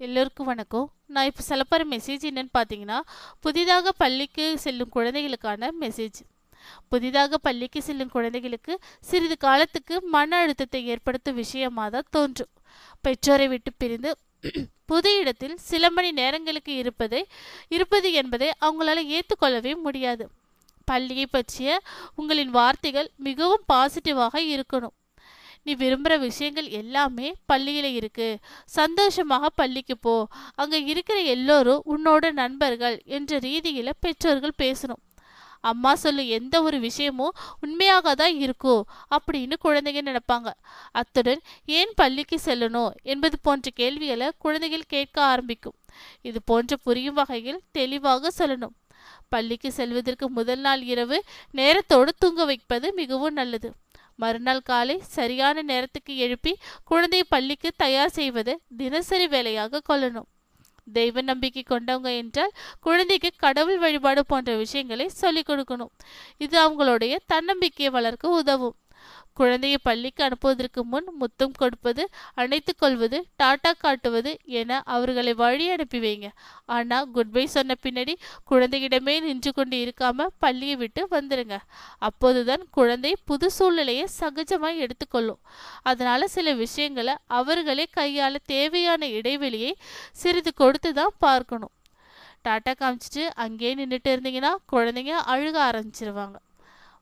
எல்லோருக்கும் வணக்கம். நான் இப்போ சொல்ல மெசேஜ் என்னென்னு பார்த்தீங்கன்னா புதிதாக பள்ளிக்கு செல்லும் குழந்தைகளுக்கான மெசேஜ் புதிதாக பள்ளிக்கு செல்லும் குழந்தைகளுக்கு சிறிது காலத்துக்கு மன அழுத்தத்தை ஏற்படுத்தும் விஷயமாக தான் தோன்றும். பெற்றோரை விட்டு பிரிந்து புது இடத்தில் சில மணி நேரங்களுக்கு இருப்பதை இருப்பது என்பதை அவங்களால ஏற்றுக்கொள்ளவே முடியாது. பள்ளியை பற்றிய உங்களின் வார்த்தைகள் மிகவும் பாசிட்டிவாக இருக்கணும். நீ விரும்புகிற விஷயங்கள் எல்லாமே பள்ளியில் இருக்கு. சந்தோஷமாக பள்ளிக்கு போ. அங்கே இருக்கிற எல்லோரும் உன்னோட நண்பர்கள் என்ற ரீதியில் பெற்றோர்கள் பேசணும். அம்மா சொல்லும் எந்த ஒரு விஷயமும் உண்மையாக தான் இருக்கும் அப்படின்னு குழந்தைங்க நினைப்பாங்க. அத்துடன் ஏன் பள்ளிக்கு செல்லணும் என்பது போன்ற கேள்விகளை குழந்தைகள் கேட்க ஆரம்பிக்கும். இது போன்ற புரியும் வகையில் தெளிவாக சொல்லணும். பள்ளிக்கு செல்வதற்கு முதல் நாள் இரவு நேரத்தோடு தூங்க வைப்பது மிகவும் நல்லது. மறுநாள் காலை சரியான நேரத்துக்கு எழுப்பி குழந்தை பள்ளிக்கு தயார் செய்வது தினசரி வேலையாக கொள்ளணும். தெய்வ நம்பிக்கை கொண்டவங்க என்றால் குழந்தைக்கு கடவுள் வழிபாடு போன்ற விஷயங்களை சொல்லிக் கொடுக்கணும். இது அவங்களுடைய தன்னம்பிக்கையை வளர்க்க உதவும். குழந்தையை பள்ளிக்கு அனுப்புவதற்கு முன் முத்தம் கொடுப்பது அணைத்துக் கொள்வது டாட்டா காட்டுவது என அவர்களை வழி அனுப்பி வைங்க. ஆனா குட் பை சொன்ன பின்னாடி குழந்தையிடமே நின்று கொண்டு இருக்காம பள்ளியை விட்டு வந்துடுங்க அப்போதுதான் குழந்தை புது சூழ்நிலையை சகஜமாய் எடுத்துக்கொள்ளும். அதனால சில விஷயங்களை அவர்களே கையாள தேவையான இடைவெளியை சிறிது கொடுத்து தான் பார்க்கணும். டாட்டா காமிச்சிட்டு அங்கேயே நின்றுட்டு இருந்தீங்கன்னா குழந்தைங்க அழுக ஆரம்பிச்சிருவாங்க.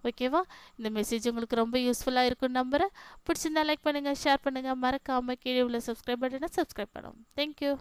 ஓகேவா இந்த மெசேஜ் உங்களுக்கு ரொம்ப யூஸ்ஃபுல்லாக இருக்கும் நம்புகிறேன் பிடிச்சிருந்தா லைக் பண்ணுங்கள் ஷேர் பண்ணுங்கள் மறக்காமல் கீழே உள்ள சப்ஸ்கிரைப் பட்டனை சப்ஸ்கிரைப் பண்ணுவோம் தேங்க்யூ